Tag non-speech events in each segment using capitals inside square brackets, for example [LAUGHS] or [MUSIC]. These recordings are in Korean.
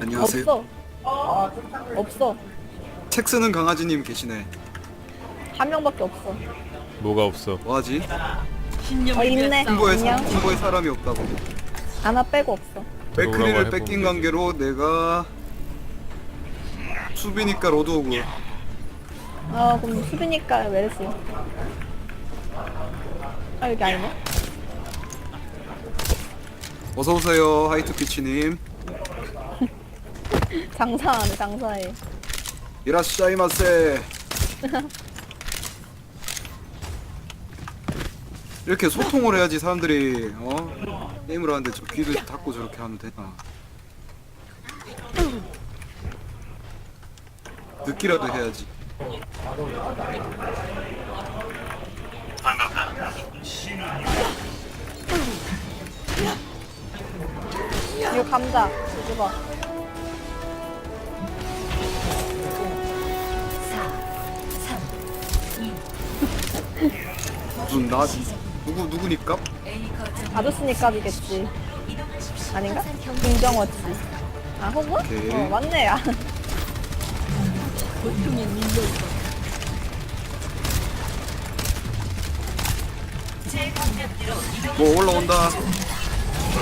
안녕하세요. 없어. 없어. 책 쓰는 강아지님 계시네. 한 명밖에 없어. 뭐가 없어? 뭐하지? 어 있네. 팀보에 사, 안녕. 팀보에 사람이 없다고. 하나 빼고 없어. 해보면 뺏긴 되지. 관계로 내가 수비니까 로드오그. 아 그럼 수비니까 웨르시. 아 여기 아니네. 어서 오세요 하이트 피치님. [LAUGHS] 장사하네 장사해. 이라시자이마세. [LAUGHS] 이렇게 소통을 해야지 사람들이 어 게임을 하는데 저 귀도 닫고 저렇게 하면 되나? 듣기라도 해야지. 이거 감자. 이거. 무슨 나 누구 누구니까? 아저씨니까지겠지. 아닌가? 김정어치. 아 호구? 오케이. 어 맞네. 아. 뭐 올라온다.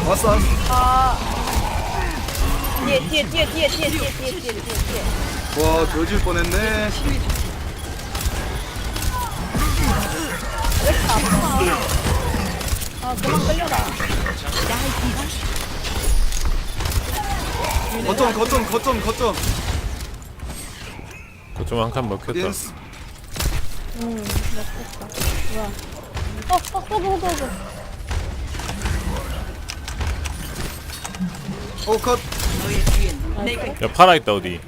왔어. 아. 뒤에 뒤에 뒤에 뒤에 뒤에 뒤에 뒤에 뒤에 뒤에 뒤에. 와 저질 뻔했네. 왜 이렇게 아파? 아 그만 끌려라. 거점 거점 거점 거점. 그좀 한 칸 먹혔다. 예스. 음 멋있다. 뭐야? 어, 어, 호 어, 오컷. 야 파라 있다 어디?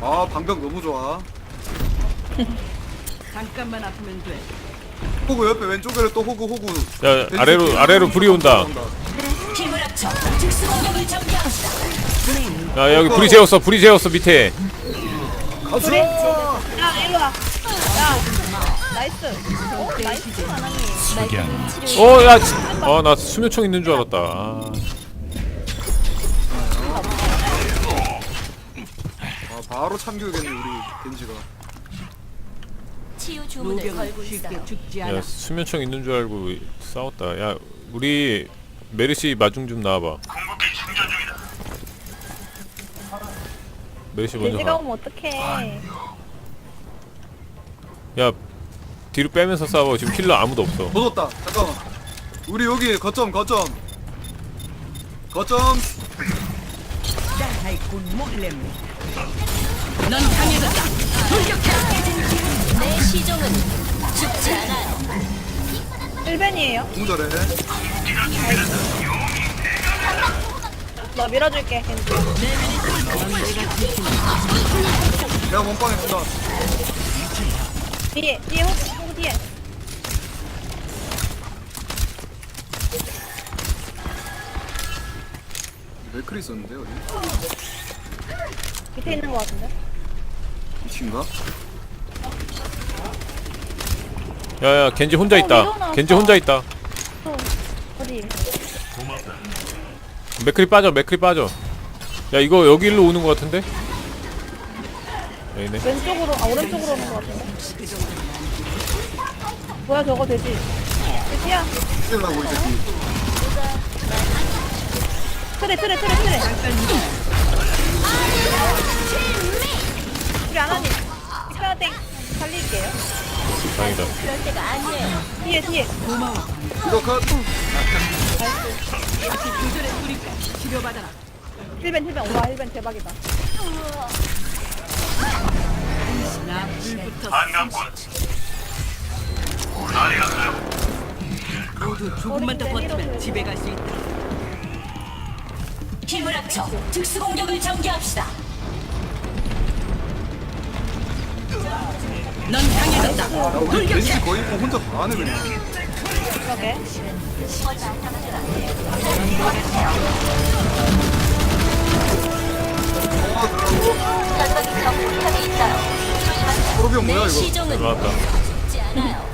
아 방벽 너무 좋아. 잠깐만 아프면 돼. 호구 옆에 왼쪽에는 또 호구 호구. 야 아래로 아래로 불이 온다. 야 여기 불이 재웠어 불이 재웠어 밑에. 가수. 야, 일로 와. 야, 나이스. 어? 어야어나 수면총 있는 줄 알았다. 아, 아 바로 참교육했네 우리 겐지가. 치유 주문을 걸고 있어. 쉽게 죽지 야 않아. 수면총 있는 줄 알고 싸웠다. 야 우리 메르시 마중 좀 나와봐. 메르시 먼저 돼지가 가. 오면 어떡해. 야 뒤로 빼면서 싸워. 지금 힐러 아무도 없어. 도졌다. 잠깐만. 우리 여기 거점 거점. 거점. 넌 강해졌다. 내 1벤이에요. 공절해. 너 밀어줄게. 내가 몸빵에 준다. 뒤에, 뒤에, 호구, 호구 뒤에. 맥크리 있었는데 어디? 밑에 있는 거 같은데? 미친가? 야야 겐지 혼자 어, 있다. 겐지. 혼자 있다. 또, 어디? 맥크리 빠져. 맥크리 빠져. 야 이거 여기 일로 오는 것 같은데? 여기네. 왼쪽으로, 아, 오른쪽으로 오는 거 같은데? 뭐야, 저거 돼지. 돼지야. 찔라고 이 새끼. 트레, 트레, 트레, 트레. 우리 안 하니? 쳐야 돼. 살릴게요. 다행이다. 그럴 때가 아니에요. 뒤에, 뒤에. 이거 컷. 힐벤, 힐벤. 와, 힐벤 대박이다. 모두 조금만 더 버티면 집에 갈 수 있다. 힘을 합쳐 특수 공격을 전개합시다. 넌 강해졌다. 돌격해. 거의 뭐 혼자 다 하네 그냥. 그러게. 뭐야 내 이거? 시종은 죽지 않아요.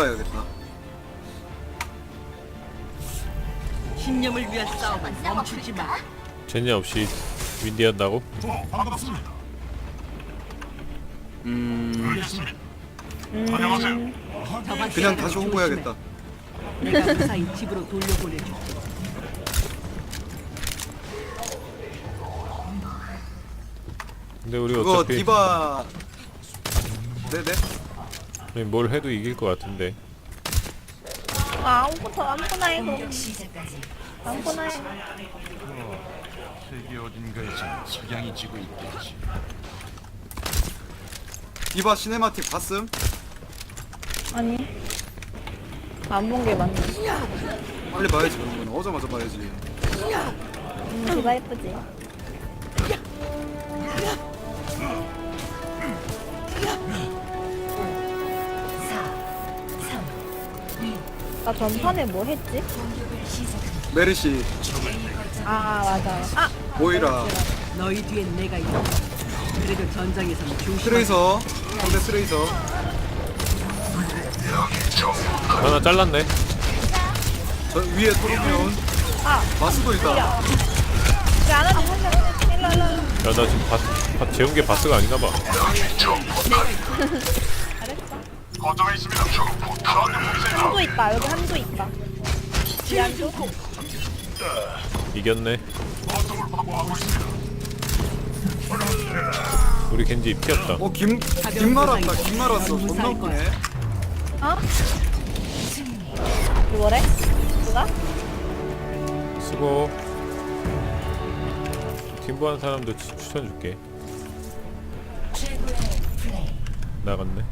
디바야겠다 신념을 위한 싸움은 멈추지 마. 젠냐 없이 윈디 한다고? 음 안녕하세요. 저번 그냥 시간을 다시 조심해. 홍보해야겠다 내가 무사히 집으로 돌려보내줘. 근데 우리 그거 어차피 디바 네네 아니, 뭘 해도 이길 것 같은데. 아, 아무것도 아무거나 해, 그럼. 아무거나 해. 세계 어딘가에서 석양이 지고 있겠지. 디바 시네마틱 봤음? 아니. 안 본 게 맞네. 빨리 봐야지 그런 거는 오자마자 봐야지 음, 디바 예쁘지? 나 전판에 뭐 했지? 메르시 아, 맞아. 아! 모이라 너희 뒤엔 내가 있다. 그래도 전장에서는 조심해. 트레이서 상대 트레이서 하나 잘랐네. 저 위에 토르비온 아! 마스도 있다 하지? 한 명. 일로, 일로, 일로. 야 나 지금 바, 바, 재운 게 바스가 아닌가 봐. [LAUGHS] 거점에 있습니다. 한도 있다. 여기 한도 있다. 이 한도? 이겼네. 우리 겐지 피었다. 어 김 김 말았다 김 말았어 존나 웃기네 어? 뭐래? 누가? 수고. 팀부한 사람도 추- 추천 줄게. 나갔네.